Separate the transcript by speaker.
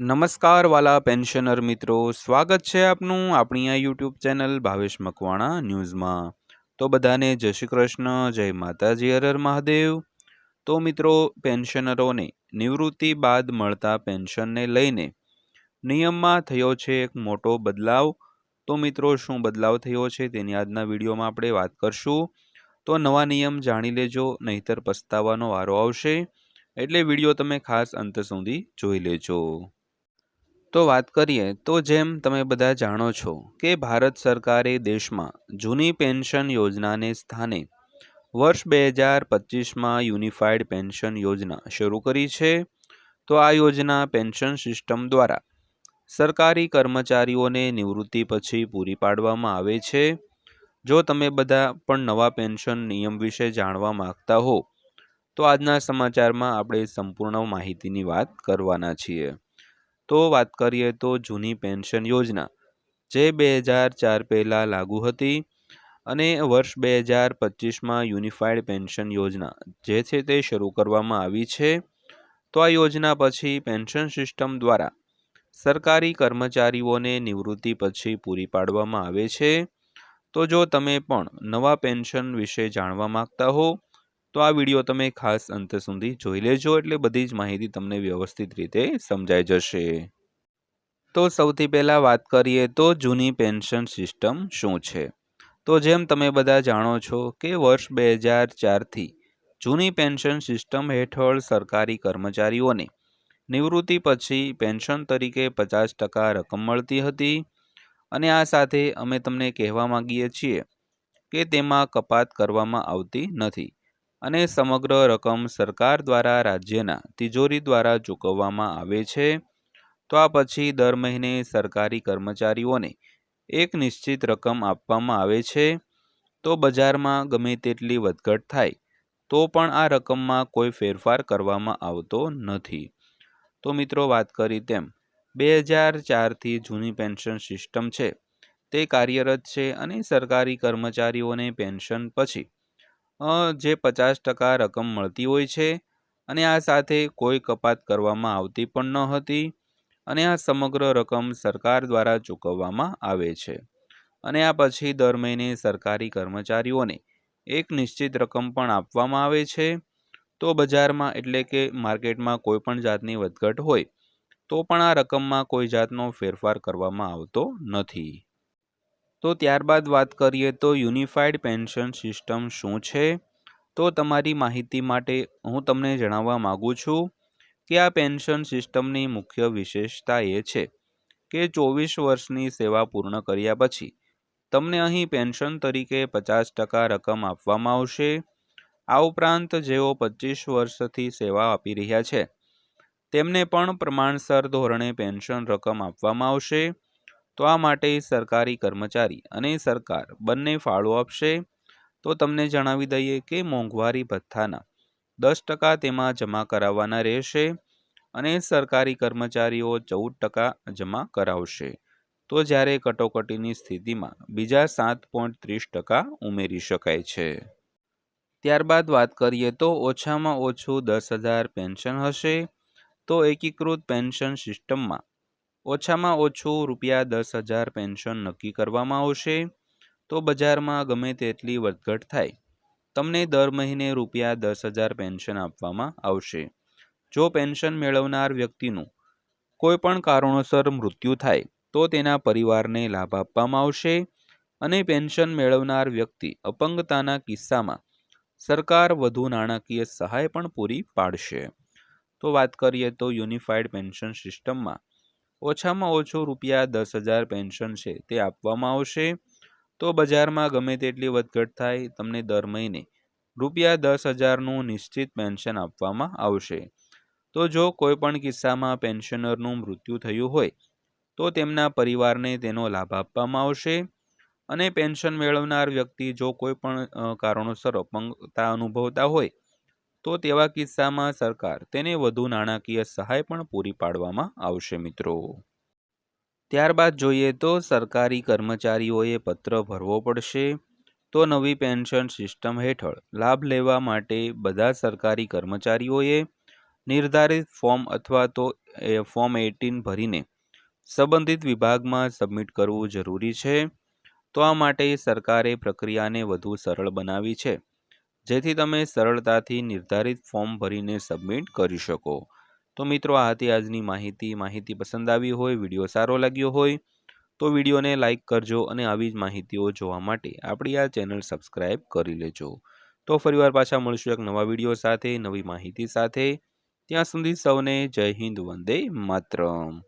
Speaker 1: નમસ્કાર વાલા પેન્શનર મિત્રો, સ્વાગત છે આપનું આપણી આ યુટ્યુબ ચેનલ ભાવેશ મકવાણા ન્યૂઝમાં. તો બધાને જય શ્રી કૃષ્ણ, જય માતાજી હરર મહાદેવ. તો મિત્રો, પેન્શનરોને નિવૃત્તિ બાદ મળતા પેન્શનને લઈને નિયમમાં થયો છે એક મોટો બદલાવ. તો મિત્રો, શું બદલાવ થયો છે તેની આજના વિડીયોમાં આપણે વાત કરશું. તો નવા નિયમ જાણી લેજો, નહીતર પસ્તાવાનો વારો આવશે. એટલે વીડિયો તમે ખાસ અંત સુધી જોઈ લેજો. તો વાત કરીએ, તો જેમ તમે બધા જાણો છો કે ભારત સરકારે દેશમાં જૂની પેન્શન યોજનાને સ્થાને વર્ષ બે હજાર પચીસમાં યુનિફાઈડ પેન્શન યોજના શરૂ કરી છે, તો આ યોજના પેન્શન સિસ્ટમ દ્વારા સરકારી કર્મચારીઓને નિવૃત્તિ પછી પૂરી પાડવામાં આવે છે. જો તમે બધા પણ નવા પેન્શન નિયમ વિશે જાણવા માંગતા હો, તો આજના સમાચારમાં આપણે સંપૂર્ણ માહિતીની વાત કરવાના છીએ. તો વાત કરીએ તો જૂની પેન્શન યોજના, જે બે હજાર ચાર પહેલાં લાગુ હતી અને વર્ષ બે હજાર પચીસમાં યુનિફાઈડ પેન્શન યોજના, જે છે તે શરૂ કરવામાં આવી છે. તો આ યોજના પછી પેન્શન સિસ્ટમ દ્વારા સરકારી કર્મચારીઓને નિવૃત્તિ પછી પૂરી પાડવામાં આવે છે. તો જો તમે પણ નવા પેન્શન વિશે જાણવા માંગતા હો તો આ વીડિયો તમે ખાસ અંત સુધી જોઈ લેજો એટલે બધી જ માહિતી તમને વ્યવસ્થિત રીતે સમજાઈ જશે. તો સૌથી પહેલાં વાત કરીએ તો જૂની પેન્શન સિસ્ટમ શું છે? તો જેમ તમે બધા જાણો છો કે વર્ષ બે હજાર ચારથી જૂની પેન્શન સિસ્ટમ હેઠળ સરકારી કર્મચારીઓને નિવૃત્તિ પછી પેન્શન તરીકે પચાસ ટકા રકમ મળતી હતી. અને આ સાથે અમે તમને કહેવા માગીએ છીએ કે તેમાં કપાત કરવામાં આવતી નથી. અને સમગ્ર રકમ સરકાર દ્વારા રાજ્યના તિજોરી દ્વારા ચૂકવવામાં આવે છે. તો આ પછી દર મહિને સરકારી કર્મચારીઓને એક નિશ્ચિત રકમ આપવામાં આવે છે. તો બજારમાં ગમે તેટલી વધઘટ થાય, તો પણ આ રકમમાં કોઈ ફેરફાર કરવામાં આવતો નથી. તો મિત્રો વાત કરી તેમ, બે હજાર ચારથી જૂની પેન્શન સિસ્ટમ છે, તે કાર્યરત છે અને સરકારી કર્મચારીઓને પેન્શન પછી જે પચાસ ટકા રકમ મળતી હોય છે અને આ સાથે કોઈ કપાત કરવામાં આવતી પણ ન હતી અને આ સમગ્ર રકમ સરકાર દ્વારા ચૂકવવામાં આવે છે. અને આ પછી દર મહિને સરકારી કર્મચારીઓને એક નિશ્ચિત રકમ પણ આપવામાં આવે છે. તો બજારમાં એટલે કે માર્કેટમાં કોઈ પણ જાતની વધઘટ હોય તો પણ આ રકમમાં કોઈ જાતનો ફેરફાર કરવામાં આવતો નથી. તો ત્યારબાદ વાત કરીએ તો યુનિફાઈડ પેન્શન સિસ્ટમ શું છે? તો તમારી માહિતી માટે હું તમને જણાવવા માગું છું કે આ પેન્શન સિસ્ટમની મુખ્ય વિશેષતા એ છે કે ચોવીસ વર્ષની સેવા પૂર્ણ કર્યા પછી તમને અહીં પેન્શન તરીકે પચાસ ટકા રકમ આપવામાં આવશે. આ ઉપરાંત જેઓ પચીસ વર્ષથી સેવા આપી રહ્યા છે તેમને પણ પ્રમાણસર ધોરણે પેન્શન રકમ આપવામાં આવશે. તો આ માટે સરકારી કર્મચારી અને સરકાર બંને ફાળો આપશે. તો તમને જણાવી દઈએ કે મોંઘવારી ભથ્થાના દસ ટકા તેમાં જમા કરાવવાના રહેશે અને સરકારી કર્મચારીઓ ચૌદ ટકા જમા કરાવશે. તો જ્યારે કટોકટીની સ્થિતિમાં બીજા સાત પોઈન્ટ ત્રીસ ટકા ઉમેરી શકાય છે. ત્યારબાદ વાત કરીએ તો ઓછામાં ઓછું દસ હજાર પેન્શન હશે. તો એકીકૃત પેન્શન સિસ્ટમમાં ઓછામાં ઓછું રૂપિયા દસ હજાર પેન્શન નક્કી કરવામાં આવશે. તો બજારમાં ગમે તેટલી વધઘટ થાય. તમને દર મહિને રૂપિયા દસ હજાર પેન્શન આપવામાં આવશે. જો પેન્શન મેળવનાર વ્યક્તિનું કોઈ પણ કારણોસર મૃત્યુ થાય, તો તેના પરિવારને લાભ આપવામાં આવશે અને પેન્શન મેળવનાર વ્યક્તિ અપંગતાના કિસ્સામાં સરકાર વધુ નાણાકીય સહાય પણ પૂરી પાડશે. તો વાત કરીએ તો યુનિફાઈડ પેન્શન સિસ્ટમમાં ઓછામાં ઓછું રૂપિયા દસ હજાર પેન્શન છે, તે આપવામાં આવશે? તો બજારમાં ગમે તેટલી વધઘટ થાય, તમને દર મહિને રૂપિયા દસ હજારનું નિશ્ચિત પેન્શન આપવામાં આવશે. તો જો કોઈ પણ કિસ્સામાં પેન્શનરનું મૃત્યુ થયું હોય, તો તેમના પરિવારને તેનો લાભ આપવામાં આવશે. અને પેન્શન મેળવનાર વ્યક્તિ જો કોઈ પણ કારણોસર અપંગતા અનુભવતા હોય તો તેવા કિસ્સામાં સરકાર તેને વધુ નાણાકીય સહાય પણ પૂરી પાડવામાં આવશે મિત્રો. ત્યારબાદ જોઈએ તો સરકારી કર્મચારીઓએ પત્ર ભરવો પડશે. તો નવી પેન્શન સિસ્ટમ હેઠળ લાભ લેવા માટે બધા સરકારી કર્મચારીઓએ નિર્ધારિત ફોર્મ અથવા તો ફોર્મ એટીન ભરીને સંબંધિત વિભાગમાં સબમિટ કરવું જરૂરી છે. તો આ માટે સરકારે પ્રક્રિયાને વધુ સરળ બનાવી છે. જેથી તમે સરળતાથી નિર્ધારિત ફોર્મ ભરીને સબમિટ કરી શકો. તો મિત્રો, આ હતી આજની માહિતી. માહિતી પસંદ આવી હોય, વીડિયો સારો લાગ્યો હોય, તો વિડીયોને લાઇક કરજો અને આવી જ માહિતીઓ જોવા માટે આપણી આ ચેનલ સબસ્ક્રાઈબ કરી લેજો. તો ફરીવાર પાછા મળશું એક નવા વીડિયો સાથે, નવી માહિતી સાથે. ત્યાં સુધી સૌને જય હિન્દ, વંદે માતરમ.